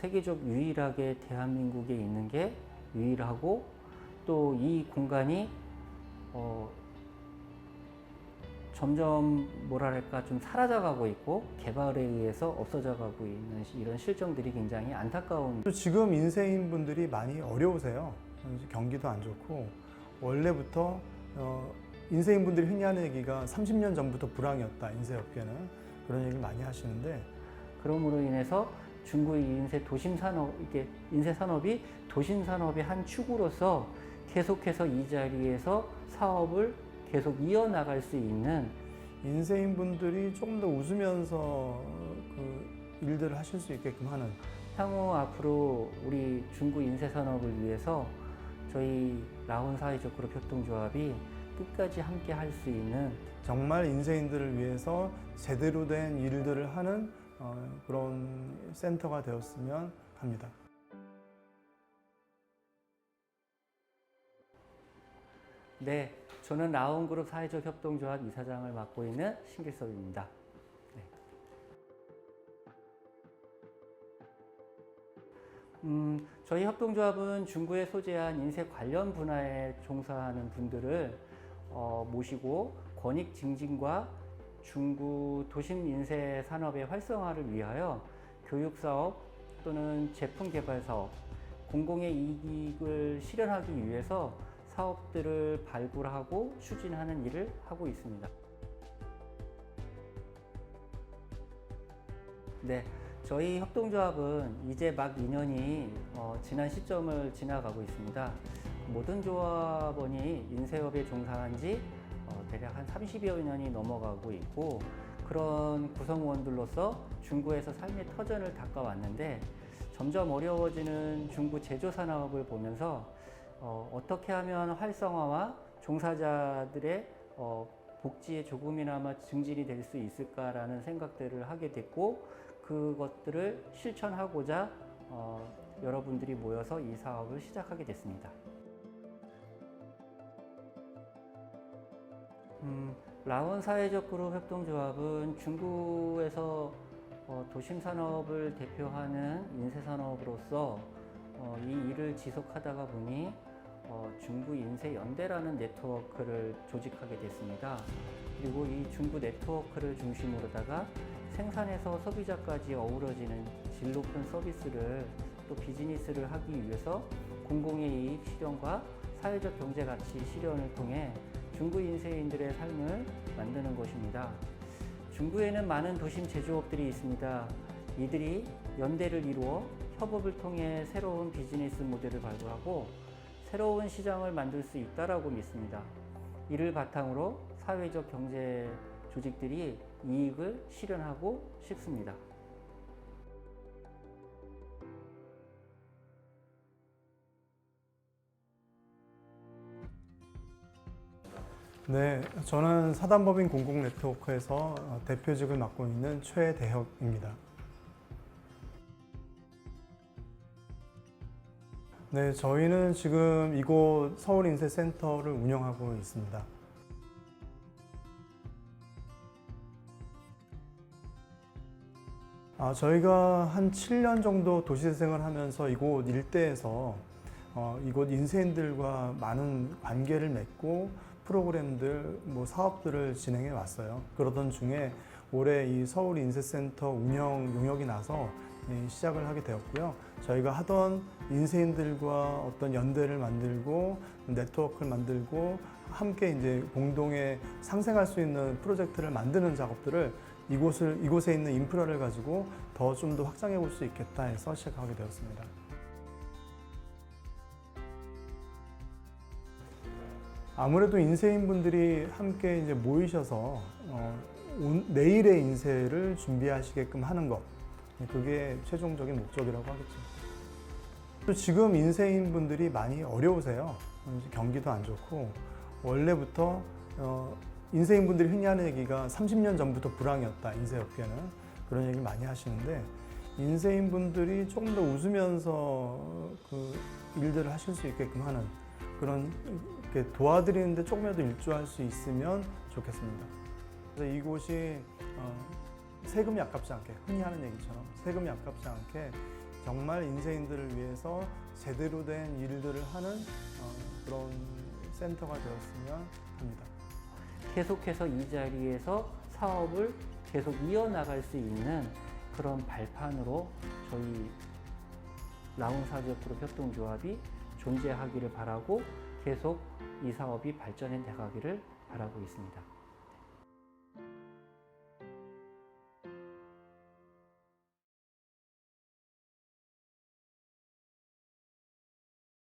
세계적 유일하게 대한민국에 있는 게 유일하고 또 이 공간이 어, 점점 뭐랄까 좀 사라져가고 있고 개발에 의해서 없어져가고 있는 시- 이런 실정들이 굉장히 안타까운 또 지금 인쇄인 분들이 많이 어려우세요. 경기도 안 좋고. 원래부터 어, 인쇄인 분들이 흔히 하는 얘기가 30년 전부터 불황이었다 인쇄업계는. 그런 얘기를 많이 하시는데. 그럼으로 인해서 중국의 인쇄 도심 산업 이게 인쇄 산업이 도심 산업의 한 축으로서 계속해서 이 자리에서 사업을 계속 이어나갈 수 있는 인쇄인 분들이 조금 더 웃으면서 그 일들을 하실 수 있게끔 하는. 향후 앞으로 우리 중국 인쇄 산업을 위해서 저희 라온 사회적 그룹 협동조합이 끝까지 함께 할 수 있는 정말 인쇄인들을 위해서 제대로 된 일들을 하는 어, 그런 센터가 되었으면 합니다. 네, 저는 라온그룹 사회적 협동조합 이사장을 맡고 있는 신길섭입니다. 네. 음, 저희 협동조합은 중구에 소재한 인쇄 관련 분야에 종사하는 분들을 어, 모시고 권익 증진과 중구 도심 인쇄 산업의 활성화를 위하여 교육 사업 또는 제품 개발 사업, 공공의 이익을 실현하기 위해서 사업들을 발굴하고 추진하는 일을 하고 있습니다. 네, 저희 협동조합은 이제 막 2년이 어, 지난 시점을 지나가고 있습니다. 모든 조합원이 인쇄업에 종사한 지 어, 대략 한 30여 년이 넘어가고 있고 그런 구성원들로서 중구에서 삶의 터전을 닦아왔는데 점점 어려워지는 중구 제조 산업을 보면서 어, 어떻게 하면 활성화와 종사자들의 어, 복지에 조금이나마 증진이 될 수 있을까라는 생각들을 하게 됐고 그것들을 실천하고자 어, 여러분들이 모여서 이 사업을 시작하게 됐습니다. 음, 라온 사회적 그룹 협동조합은 중구에서 어, 도심 산업을 대표하는 인쇄 산업으로서 어, 이 일을 지속하다가 보니 어, 중구 인쇄 연대라는 네트워크를 조직하게 됐습니다. 그리고 이 중구 네트워크를 중심으로다가 생산에서 소비자까지 어우러지는 질 높은 서비스를 또 비즈니스를 하기 위해서 공공의 이익 실현과 사회적 경제 가치 실현을 통해 중구 인쇄인들의 삶을 만드는 것입니다. 중구에는 많은 도심 제조업들이 있습니다. 이들이 연대를 이루어 협업을 통해 새로운 비즈니스 모델을 발굴하고 새로운 시장을 만들 수 있다라고 믿습니다. 이를 바탕으로 사회적 경제 조직들이 이익을 실현하고 싶습니다. 네, 저는 사단법인 공공 네트워크에서 어, 대표직을 맡고 있는 최대혁입니다. 네, 저희는 지금 이곳 서울인쇄센터를 운영하고 있습니다. 아, 저희가 한 7년 정도 도시재생을 하면서 이곳 일대에서 어, 이곳 인쇄인들과 많은 관계를 맺고 프로그램들, 뭐 사업들을 진행해 왔어요. 그러던 중에 올해 이 서울 인쇄센터 운영 용역이 나서 예, 시작을 하게 되었고요. 저희가 하던 인쇄인들과 어떤 연대를 만들고 네트워크를 만들고 함께 이제 공동에 상생할 수 있는 프로젝트를 만드는 작업들을 이곳을 이곳에 있는 인프라를 가지고 더 좀더 확장해 볼 수 있겠다 해서 시작하게 되었습니다. 아무래도 인쇄인 분들이 함께 이제 모이셔서 어, 온- 내일의 인쇄를 준비하시게끔 하는 것 그게 최종적인 목적이라고 하겠죠. 또 지금 인쇄인 분들이 많이 어려우세요. 경기도 안 좋고 원래부터 어, 인쇄인 분들이 흔히 하는 얘기가 30년 전부터 불황이었다 인쇄업계는 그런 얘기 많이 하시는데 인쇄인 분들이 조금 더 웃으면서 그 일들을 하실 수 있게끔 하는 그런 이렇게 도와드리는데 조금이라도 일조할 수 있으면 좋겠습니다. 그래서 이곳이 어, 세금이 아깝지 않게 흔히 하는 얘기처럼 세금이 아깝지 않게 정말 인쇄인들을 위해서 제대로 된 일들을 하는 어, 그런 센터가 되었으면 합니다. 계속해서 이 자리에서 사업을 계속 이어나갈 수 있는 그런 발판으로 저희 라운사지역그룹 협동조합이 존재하기를 바라고 계속 이 사업이 발전해 나가기를 바라고 있습니다.